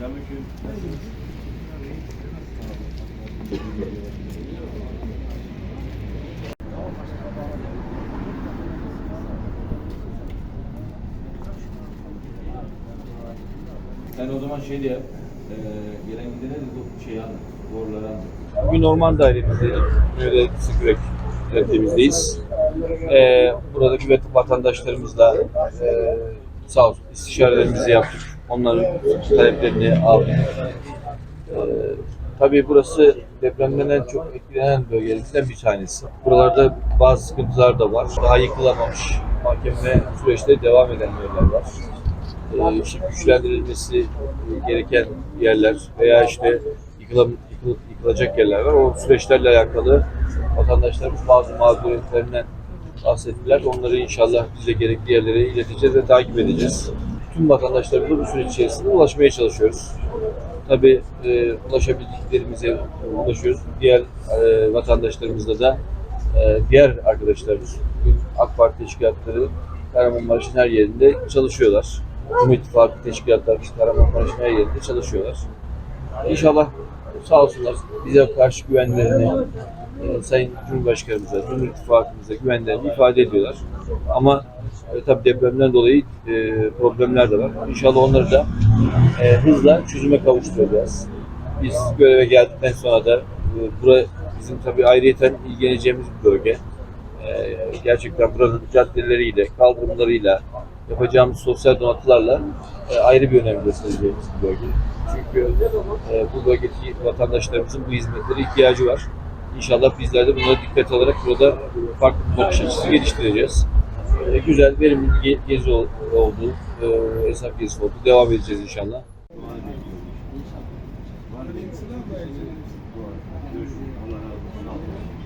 Selamünaleyküm. Sen o zaman şey diye, e, gelen gidene de bu şeyi anlat, boruları anlat. Bugün orman dairemizdeyiz. Böyle Sıkürek yönetimimizdeyiz. Ee, buradaki vatandaşlarımızla e, sağ olsun istişarelerimizi yaptık. Onların taleplerini aldık. Ee, tabii burası depremden en çok etkilenen bölgelerimizden bir tanesi. Buralarda bazı sıkıntılar da var. Daha yıkılamamış mahkeme süreçte devam eden yerler var. Ee, işte güçlendirilmesi gereken yerler veya işte yıkılam, yıkılıp yıkılacak yerler var. O süreçlerle alakalı vatandaşlarımız bazı mağduriyetlerinden bahsettiler. Onları inşallah bize gerekli yerlere ileteceğiz ve takip edeceğiz. Tüm vatandaşlarımıza bu süreç içerisinde ulaşmaya çalışıyoruz. Tabii e, ulaşabildiklerimize ulaşıyoruz. Diğer e, vatandaşlarımızla da e, diğer arkadaşlarımız AK Parti teşkilatları Kahramanmaraş'ın her yerinde çalışıyorlar. Cumhur İttifakı teşkilatlarımız Kahramanmaraş'ın her yerinde çalışıyorlar. İnşallah sağ olsunlar bize karşı güvenlerini e, Sayın Cumhurbaşkanımıza, Cumhur İttifakımıza güvenlerini ifade ediyorlar. Ama e, tabii depremden dolayı e, problemler de var. İnşallah onları da e, hızla çözüme kavuşturacağız. Biz göreve geldikten sonra da e, bura bizim tabii ayrıyeten ilgileneceğimiz bir bölge. E, gerçekten buranın caddeleriyle, kaldırımlarıyla, yapacağımız sosyal donatılarla e, ayrı bir önem göstereceğimiz bir bölge. Çünkü e, bu bölgedeki vatandaşlarımızın bu hizmetlere ihtiyacı var. İnşallah bizler de bunlara dikkat alarak burada farklı bir bakış açısı geliştireceğiz. E, güzel, verimli bir ge- gezi ol- oldu, e, esnaf gezisi oldu. Devam edeceğiz inşallah. Allah razı olsun.